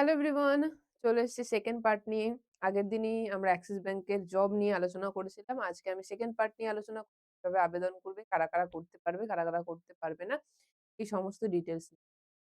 Hello everyone চলে এসেছি second part নিয়ে। আগের দিনই আমরা অ্যাক্সিস ব্যাংকের জব নিয়ে আলোচনা করেছিলাম। আজকে আমি সেকেন্ড পার্ট নিয়ে আলোচনা কীভাবে আবেদন করবে, কারা, কারা করতে পারবে, কারা, কারা করতে পারবে না। এই সমস্ত ডিটেলস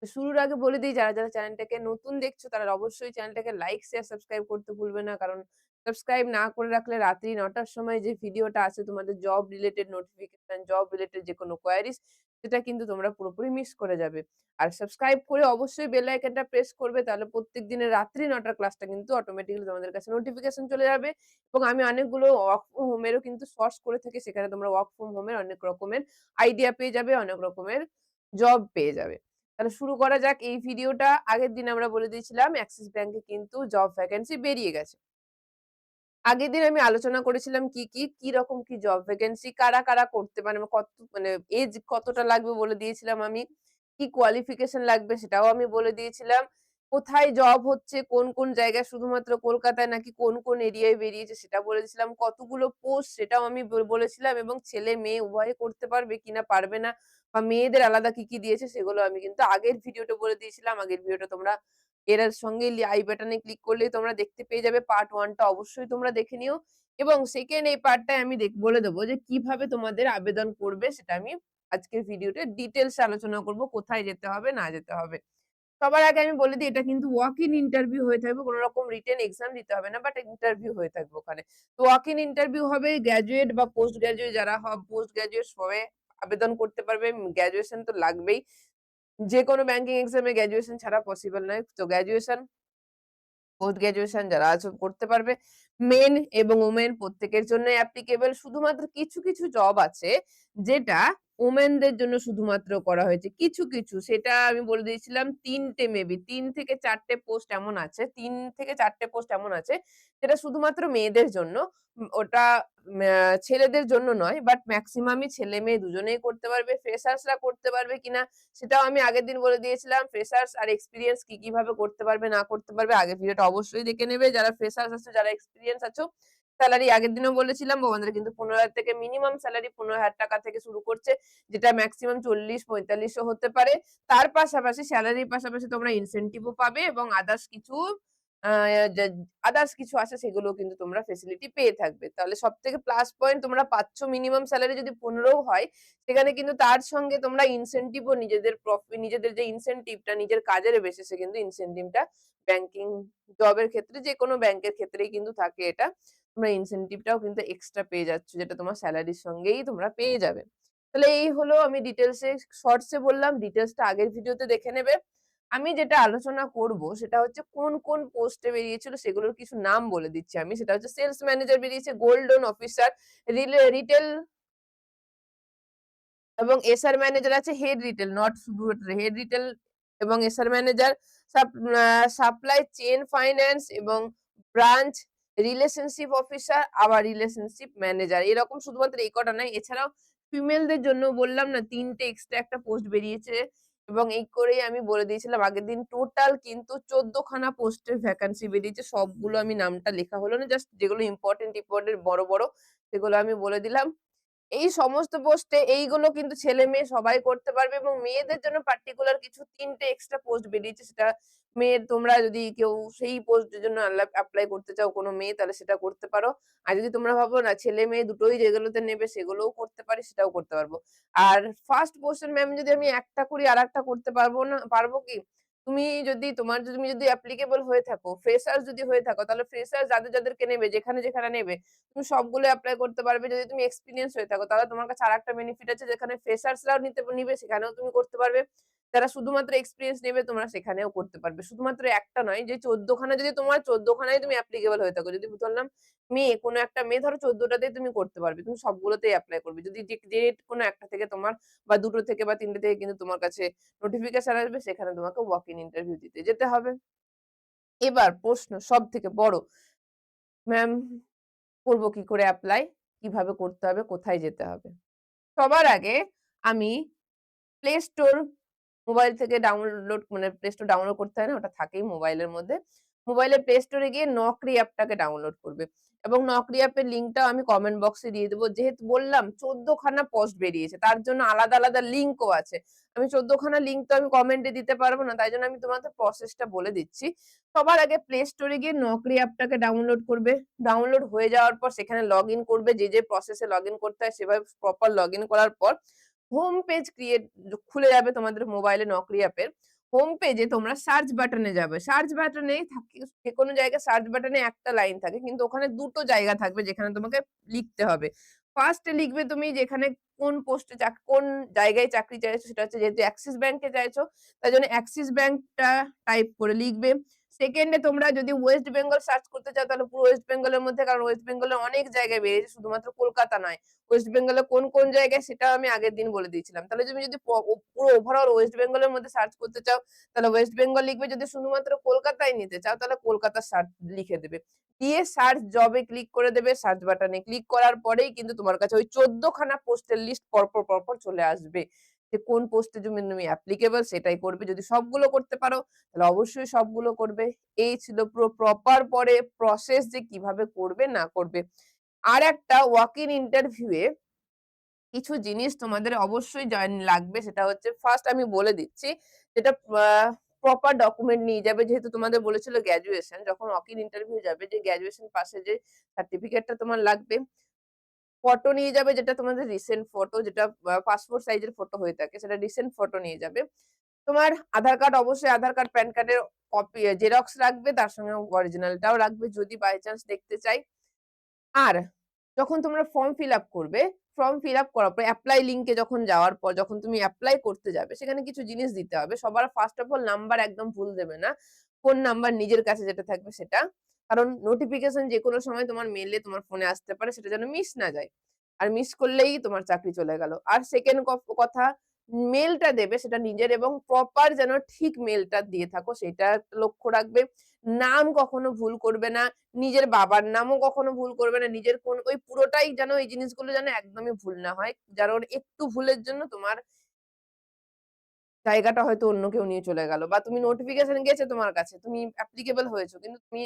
তো শুরুর আগে বলে দিই যারা, যারা চ্যানেলটাকে নতুন দেখছ তারা অবশ্যই চ্যানেলটাকে লাইক, শেয়ার, সাবস্ক্রাইব করতে ভুলবে না। কারণ সাবস্ক্রাইব না করে রাখলে রাত্রি নটার সময় যে ভিডিওটা আছে তোমাদের job related notification, job related যেকোনো কোয়েরিজ সেটা কিন্তু তোমরা পুরোপুরি মিস করে যাবে। আর সাবস্ক্রাইব করে অবশ্যই বেল আইকনটা প্রেস করবে তাহলে প্রত্যেক দিনের রাত্রি নটার ক্লাসটা কিন্তু অটোমেটিক্যালি তোমাদের কাছে নোটিফিকেশন চলে যাবে এবং আমি অনেকগুলো ওয়ার্ক ফ্রম হোম এরও কিন্তু সোর্স করে থাকি সেখানে তোমরা ওয়ার্ক ফ্রম হোম এর অনেক রকমের আইডিয়া পেয়ে যাবে, অনেক রকমের জব পেয়ে যাবে। তাহলে শুরু করা যাক এই ভিডিওটা। আগের দিন আমরা বলে দিয়েছিলাম অ্যাক্সিস ব্যাংকে কিন্তু জব ভ্যাকেন্সি বেরিয়ে গেছে। আগের দিন আমি আলোচনা করেছিলাম কি, কি, কি রকম কি জব ভ্যাকেন্সি কারা, কারা করতে পারে কত মানে এজ কতটা লাগবে বলে দিয়েছিলাম আমি। কি কোয়ালিফিকেশন লাগবে সেটাও আমি বলে দিয়েছিলাম। কোথায় জব হচ্ছে, কোন, কোন জায়গায় শুধুমাত্র কলকাতায় নাকি কোন, কোন এরিয়ায় বেরিয়েছে সেটা বলে দিয়েছিলাম। কতগুলো পোস্ট সেটাও আমি বলেছিলাম এবং ছেলে মেয়ে উভয়ে করতে পারবে কিনা পারবে না বা মেয়েদের আলাদা কি, কি দিয়েছে সেগুলো আমি কিন্তু আগের ভিডিওটা বলে দিয়েছিলাম। আগের ভিডিওটা তোমরা এর সঙ্গে আই বাটনে ক্লিক করলেই তোমরা দেখতে পেয়ে যাবে পার্ট ওয়ানটা অবশ্যই তোমরা দেখে নিও এবং সেকেন্ড এই পার্টটায় আমি বলে দেবো যে কীভাবে তোমাদের আবেদন করবে সেটা আমি আজকের ভিডিওতে ডিটেলস আলোচনা করব, কোথায় যেতে হবে, না যেতে হবে। সবার আগে আমি বলে দিই, এটা কিন্তু ওয়াক ইন ইন্টারভিউ হয়ে থাকবে, কোন রকম রিটেন এক্সাম দিতে হবে না বাট ইন্টারভিউ হয়ে থাকবে ওখানে। তো ওয়াক ইন ইন্টারভিউ হবে গ্র্যাজুয়েট বা পোস্ট গ্র্যাজুয়েট যারা পোস্ট গ্র্যাজুয়েট সবাই আবেদন করতে পারবে। গ্র্যাজুয়েশন তো লাগবেই। যেকোনো ব্যাংকিং এক্সামে গ্র্যাজুয়েশন ছাড়া পসিবল নয়। তো গ্র্যাজুয়েশন পোস্ট গ্র্যাজুয়েশন যারা আছে করতে পারবে। মেন এবং ওমেন প্রত্যেকের জন্য অ্যাপ্লিকেবল। শুধুমাত্র কিছু, কিছু জব আছে যেটা ওমেনদের জন্য শুধুমাত্র করা হয়েছে। কিছু, কিছু সেটা আমি বলে দিয়েছিলাম তিনটে মেবি তিন থেকে চারটে পোস্ট এমন আছে তিন থেকে চারটে পোস্ট এমন আছে যেটা শুধুমাত্র মেয়েদের জন্য। ওটা ছেলেদের জন্য নয় বাট ম্যাক্সিমামই ছেলে মেয়ে দুজনেই করতে পারবে। ফ্রেশার্সরা করতে পারবে কিনা সেটাও আমি আগের দিন বলে দিয়েছিলাম। ফ্রেশার্স আর এক্সপিরিয়েন্স কি, কীভাবে করতে পারবে না করতে পারবে আগের ভিডিওটা অবশ্যই দেখে নেবে। যারা ফ্রেশার্স আছো, যারা এক্সপিরিয়েন্স আছো সেলারি আগের দিনও বলেছিলাম তোমাদের কিন্তু ১৫,০০০ থেকে মিনিমাম সেলারি ৳১৫,০০০ থেকে শুরু করছে। যেটা মেক্সিমাম ৪০-৪৫ ও হতে পারে। তার পাশাপাশি সেলারির পাশাপাশি তোমরা ইনসেনটিভ ও পাবে এবং আদার্স কিছু আদার্স কিছু আছে সেগুলোও কিন্তু তোমরা ফেসিলিটি পেয়ে থাকবে। তাহলে সবথেকে প্লাস পয়েন্ট তোমরা পাচ্ছ মিনিমাম সেলারি যদি ১৫ ও হয় সেখানে কিন্তু তার সঙ্গে তোমরা ইনসেনটিভ ও নিজেদের প্রফি নিজেদের যে ইনসেনটিভটা নিজের কাজের বেসিসে কিন্তু ইনসেনটিভটা ব্যাংকিং জবের ক্ষেত্রে যেকোনো ব্যাংকের ক্ষেত্রেই কিন্তু থাকে এটা। তোমরা ইনসেনটিভটাও কিন্তু এক্সট্রা পেয়ে যাচ্ছ যেটা তোমার স্যালারির সঙ্গেই তোমরা পেয়ে যাবে। তাহলে এই হলো আমি ডিটেইলস শর্টসে বললাম ডিটেইলসটা আগের ভিডিওতে দেখে নেবে। আমি যেটা আলোচনা করব সেটা হচ্ছে কোন, কোন পোস্টে বেরিয়েছিল সেগুলোর কিছু নাম বলে দিচ্ছি আমি। সেটা হচ্ছে সেলস ম্যানেজার বেরিয়েছে, গোল্ড লোন অফিসার, রিটেল এবং এসআর ম্যানেজার আছে হেড রিটেল নট শুধু হেড রিটেল এবং SR manager supply chain finance এবং ব্রাঞ্চ রিলেশনশিপ অফিসার আবার রিলেশনশিপ ম্যানেজার এরকম শুধুমাত্র এই কটা নয় এছাড়াও ফিমেলদের জন্য বললাম না তিনটে এক্সট্রা একটা পোস্ট বেরিয়েছে এবং এই করেই আমি বলে দিয়েছিলাম আগের দিন টোটাল কিন্তু ১৪ খানা পোস্টের ভ্যাকান্সি বেরিয়েছে। সবগুলো আমি নামটা লেখা হলো না জাস্ট যেগুলো ইম্পর্টেন্ট ইম্পর্টেন্ট বড়, বড় সেগুলো আমি বলে দিলাম। এই সমস্ত পোস্টে এইগুলো কিন্তু ছেলে মেয়ে সবাই করতে পারবে এবং মেয়েদের জন্য পার্টিকুলার কিছু তিনটে এক্সট্রা পোস্ট বেরিয়েছে সেটা মেয়ের তোমরা যদি কেউ সেই পোস্টের জন্য এপ্লাই করতে চাও, কোনো মেয়ে, তাহলে সেটা করতে পারো। আর যদি তোমরা ভাবো না, ছেলে মেয়ে দুটোই যেগুলোতে নেবে, সেগুলোও করতে পারি, সেটাও করতে পারব। আর ফার্স্ট পোস্টের ম্যাম যদি আমি একটা করি আর একটা করতে পারব না, পারব কি? তুমি যদি তোমার যদি তুমি যদি অ্যাপ্লিকেবল হয়ে থাকো, ফ্রেশার্স যদি হয়ে থাকো তাহলে ফ্রেশার্স যাদের, যাদেরকে নেবে যেখানে, যেখানে নেবে তুমি সবগুলো অ্যাপ্লাই করতে পারবে। যদি তুমি এক্সপিরিয়েন্স হয়ে থাকো তাহলে তোমার কাছে আর একটা বেনিফিট আছে যেখানে ফ্রেশার্সরাও নিতে নিবে সেখানেও তুমি করতে পারবে। যারা শুধুমাত্র এক্সপিরিয়েন্স নেবে তোমরা সেখানেও করতে পারবে। শুধুমাত্র একটা নয় যে চোদ্দখানা যদি তোমার ১৪ খানায় তুমি অ্যাপ্লিকেবল হয়ে থাকো। যদি ধরলাম মেয়ে কোনো একটা মেয়ে ধরো ১৪ টাতেই তুমি করতে পারবে। তুমি সবগুলোতেই অ্যাপ্লাই করবে। যদি যে কোনো একটা থেকে তোমার বা দুটো থেকে বা তিনটে থেকে কিন্তু তোমার কাছে নোটিফিকেশন আসবে সেখানে তোমাকে ওয়াক ইন ইন্টারভিউ দিতে যেতে হবে। এবার প্রশ্ন সব থেকে বড়, ম্যাম করব কি করে অ্যাপ্লাই কীভাবে করতে হবে? কোথায় যেতে হবে? সবার আগে আমি প্লে স্টোর মোবাইল থেকে ডাউনলোড মানে প্লে স্টোর ডাউনলোড করতে হয় না ওটা থাকেই মোবাইলের মধ্যে। মোবাইলে প্লে স্টোরে গিয়ে নকরি অ্যাপটাকে ডাউনলোড করবে এবং নকরি অ্যাপের লিঙ্কটাও আমি কমেন্ট বক্সে দিয়ে দেবো। যেহেতু বললাম ১৪ খানা পোস্ট বেরিয়েছে। তার জন্য আলাদা, আলাদা লিঙ্কও আছে। আমি ১৪ খানা লিঙ্ক তো আমি কমেন্টে দিতে পারব না। তাই জন্য আমি তোমাদের প্রসেসটা বলে দিচ্ছি। সবার আগে প্লে স্টোরে গিয়ে নকরি অ্যাপটাকে ডাউনলোড করবে। ডাউনলোড হয়ে যাওয়ার পর সেখানে লগইন করবে। যে, যে প্রসেসে লগইন করতে হয় সেভাবে প্রপার লগইন করার পর হোম পেজ ক্রিয়েট খুলে যাবে তোমাদের মোবাইলে নকরি অ্যাপের। হোম পেজে তোমরা সার্চ বাটনে যাবে। সার্চ বাটনে থাকে যেকোনো জায়গায় সার্চ বাটনে একটা লাইন থাকে। কিন্তু ওখানে দুটো জায়গা থাকবে যেখানে তোমাকে লিখতে হবে। ফার্স্ট লিখবে তুমি যেখানে কোন পোস্টে কোন জায়গায় চাকরি চাইছো, সেটা হচ্ছে যেহেতু অ্যাক্সিস ব্যাংকে চাইছো তাই জন্য অ্যাক্সিস ব্যাংকটা টাইপ করে লিখবে। সেকেন্ড তোমরা যদি ওয়েস্ট বেঙ্গল সার্চ করতে চাও তাহলে পুরো ওয়েস্ট বেঙ্গলের মধ্যে কারণ ওয়েস্ট বেঙ্গলে অনেক জায়গায় বেরিয়েছে শুধুমাত্র কলকাতা নয়। ওয়েস্ট বেঙ্গলে কোন, কোন জায়গায় সেটাও আমি আগের দিন বলে দিয়েছিলাম। তাহলে তুমি যদি পুরো ওভারঅল ওয়েস্ট বেঙ্গলের মধ্যে সার্চ করতে চাও তাহলে ওয়েস্ট বেঙ্গল লিখবে। যদি শুধুমাত্র কলকাতায় নিতে চাও তাহলে কলকাতা সার্চ লিখে দেবে। দিয়ে সার্চ জবে ক্লিক করে দেবে। সার্চ বাটনে ক্লিক করার পরেই কিন্তু তোমার কাছে ওই ১৪ খানা পোস্টের লিস্ট পরপর, পরপর চলে আসবে। যে কোন পোস্টের জন্য তুমি অ্যাপ্লিকেবল সেটাই করবে। যদি সবগুলো করতে পারো, তাহলে অবশ্যই সবগুলো করবে। এই ছিল পুরো প্রপার পরে প্রসেস যে কীভাবে করবে, না করবে। আরেকটা ওয়াক ইন ইন্টারভিউ এ কিছু জিনিস তোমাদের অবশ্যই জয়েন লাগবে, সেটা হচ্ছে ফার্স্ট আমি বলে দিচ্ছি, যেটা প্রপার ডকুমেন্ট নিয়ে যাবে যেহেতু তোমাদের বলেছিল গ্র্যাজুয়েশন যখন ওয়াক ইন ইন্টারভিউ যাবে, যে গ্র্যাজুয়েশন পাশে যে সার্টিফিকেটটা তোমার লাগবে। ফটো নিয়ে যাবে যেটা তোমাদের রিসেন্ট ফটো যেটা পাসপোর্ট সাইজের ফটো হয়ে থাকে সেটা রিসেন্ট ফটো নিয়ে যাবে। তোমার আধার কার্ড অবশ্যই আধার কার্ড, প্যান কার্ডের কপি জেরক্স রাখবে তার সঙ্গে অরিজিনালটাও রাখবে যদি বাই চান্স দেখতে চাই। আর যখন তোমরা ফর্ম ফিল আপ করবে, ফর্ম ফিল আপ করার পর এপ্লাই লিংকে যখন যাওয়ার পর যখন তুমি অ্যাপ্লাই করতে যাবে সেখানে কিছু জিনিস দিতে হবে। সবার ফার্স্ট অফ অল নাম্বার একদম ভুল দেবে না। ফোন নাম্বার নিজের কাছে যেটা থাকবে সেটা। কারণ নোটিফিকেশন যেকোনো সময় তোমার মেলে তোমার ফোনে আসতে পারে, সেটা যেন মিস না যায়। আর মিস করলেই তোমার চাকরি চলে গেল। আর সেকেন্ড কথা মেলটা দেবে, সেটা নিজের এবং প্রপার যেন ঠিক মেলটা দিয়ে থাকো, সেটা লক্ষ্য রাখবে। নাম কখনো ভুল করবে না। নিজের বাবার নামও কখনো ভুল করবে না। নিজের কোন, ওই পুরোটাই যেন এই জিনিসগুলো যেন একদমই ভুল না হয়। কারণ একটু ভুলের জন্য তোমার জায়গাটা হয়তো অন্য কেউ নিয়ে চলে গেল বা তুমি নোটিফিকেশন গেছে তোমার কাছে। তুমি অ্যাপ্লিকেবল হয়েছো। কিন্তু তুমি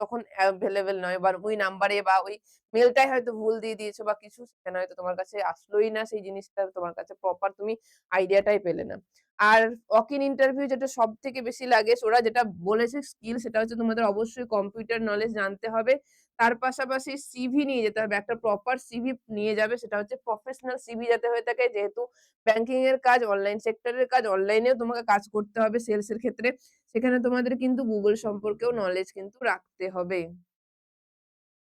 তখন অ্যাভেলেবেল নয় বা ওই নাম্বারে বা ওই মেলটাই হয়তো ভুল দিয়ে দিয়েছ বা কিছু, সেখানে হয়তো তোমার কাছে আসলোই না সেই জিনিসটা তোমার কাছে প্রপার তুমি আইডিয়াটাই পেলে না। আর ইন ইন্টারভিউ যেটা সব থেকে বেশি লাগে ওরা যেটা বলেছে স্কিল সেটা হচ্ছে তোমাদের অবশ্যই কম্পিউটার নলেজ জানতে হবে। তার পাশাপাশি সিভি নিয়ে যেতে হবে। একটা প্রপার সিভি নিয়ে যাবে সেটা হচ্ছে প্রফেশনাল সিভি যাতে হয়ে থাকে যেহেতু ব্যাংকিং এর কাজ, অনলাইন সেক্টরের কাজ, অনলাইনেও তোমাকে কাজ করতে হবে সেলস এর ক্ষেত্রে। সেখানে তোমাদের কিন্তু গুগল সম্পর্কেও নলেজ কিন্তু রাখতে হবে।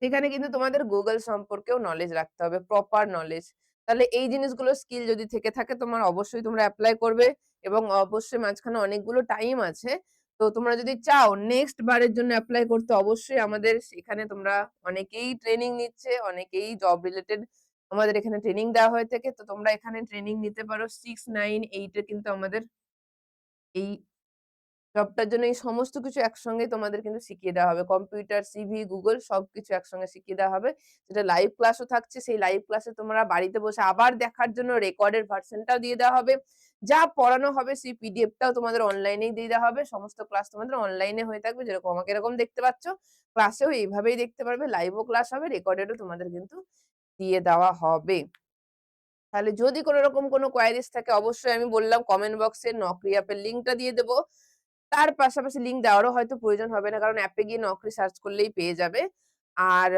সেখানে কিন্তু তোমাদের গুগল সম্পর্কেও নলেজ রাখতে হবে, প্রপার নলেজ। তাহলে এই জিনিসগুলো স্কিল যদি থেকে থাকে তোমার অবশ্যই তোমরা অ্যাপ্লাই করবে এবং অবশ্যই মাঝখানে অনেকগুলো টাইম আছে। তো তোমরা যদি চাও নেক্সট বারের জন্য অ্যাপ্লাই করতে অবশ্যই আমাদের এখানে তোমরা অনেকেই ট্রেনিং নিচ্ছে, অনেকেই জব রিলেটেড আমাদের এখানে ট্রেনিং দেওয়া হয়ে থাকে। তো তোমরা এখানে ট্রেনিং নিতে পারো 6, 9, 8 এ কিন্তু আমাদের এই জবটার জন্য এই সমস্ত কিছু একসঙ্গে তোমাদের কিন্তু শিখিয়ে দেওয়া হবে। কম্পিউটার, সিভি, Google সবকিছু একসঙ্গে শিখিয়ে দেওয়া হবে। যেটা লাইভ ক্লাসও থাকছে সেই লাইভ ক্লাসে তোমরা বাড়িতে বসে আবার দেখার জন্য রেকর্ডের ভার্সনটাও দিয়ে দেওয়া হবে। যা পড়ানো হবে সেই পিডিএফটাও তোমাদের অনলাইনেই দিয়ে দেওয়া হবে। সমস্ত ক্লাস তোমাদের অনলাইনে হয়ে থাকবে যেরকম আমাকে এরকম দেখতে পাচ্ছ। ক্লাসেও এইভাবেই দেখতে পারবে। লাইভও ক্লাস হবে, রেকর্ডেডও তোমাদের কিন্তু দিয়ে দেওয়া হবে। তাহলে যদি কোন রকম কোন কোয়েরিজ থাকে অবশ্যই আমি বললাম কমেন্ট বক্সে নকরি অ্যাপের লিংকটা দিয়ে দেব। তার পাশাপাশি লিংক দেওয়ারও হয়তো প্রয়োজন হবে না। কারণ অ্যাপে গিয়ে নকরি সার্চ করলেই পেয়ে যাবে। আর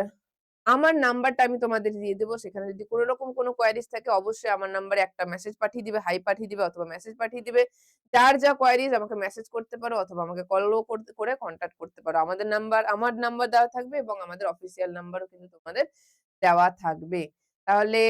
আমার নাম্বারটা আমি তোমাদের দিয়ে দেবো সেখানে যদি কোন রকম কোন কোয়েরিজ থাকে অবশ্যই আমার নাম্বারে একটা মেসেজ পাঠিয়ে দিবে, হাই পাঠিয়ে দিবে অথবা মেসেজ পাঠিয়ে দিবে। যার যা কোয়ারিজ আমাকে মেসেজ করতে পারো অথবা আমাকে কলও করতে করে কনট্যাক্ট করতে পারো। আমাদের নাম্বার আমার নাম্বার দেওয়া থাকবে এবং আমাদের অফিসিয়াল নাম্বারও কিন্তু তোমাদের দেওয়া থাকবে। তাহলে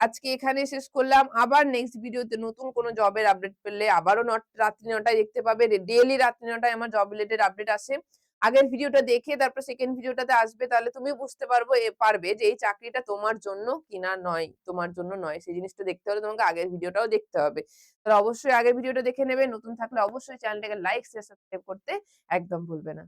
আজকে এখানে শেষ করলাম। আবার নেক্সট ভিডিওতে নতুন কোন জবের আপডেট পেলে আবারও রাত্রি ৯ টায় দেখতে পাবে। ডেইলি রাত্রি নটায় আমার জব রিলেটেড আপডেট আসে। আগের ভিডিওটা দেখে তারপর সেকেন্ড ভিডিওটাতে আসবে তাহলে তুমি বুঝতে পারব পারবে যে এই চাকরিটা তোমার জন্য কিনা নয়, তোমার জন্য নয়। সেই জিনিসটা দেখতে হলে তোমাকে আগের ভিডিওটাও দেখতে হবে। তাহলে অবশ্যই আগের ভিডিওটা দেখে নেবে। নতুন থাকলে অবশ্যই চ্যানেলটাকে লাইক, শেয়ার, সাবস্ক্রাইব করতে একদম ভুলবে না।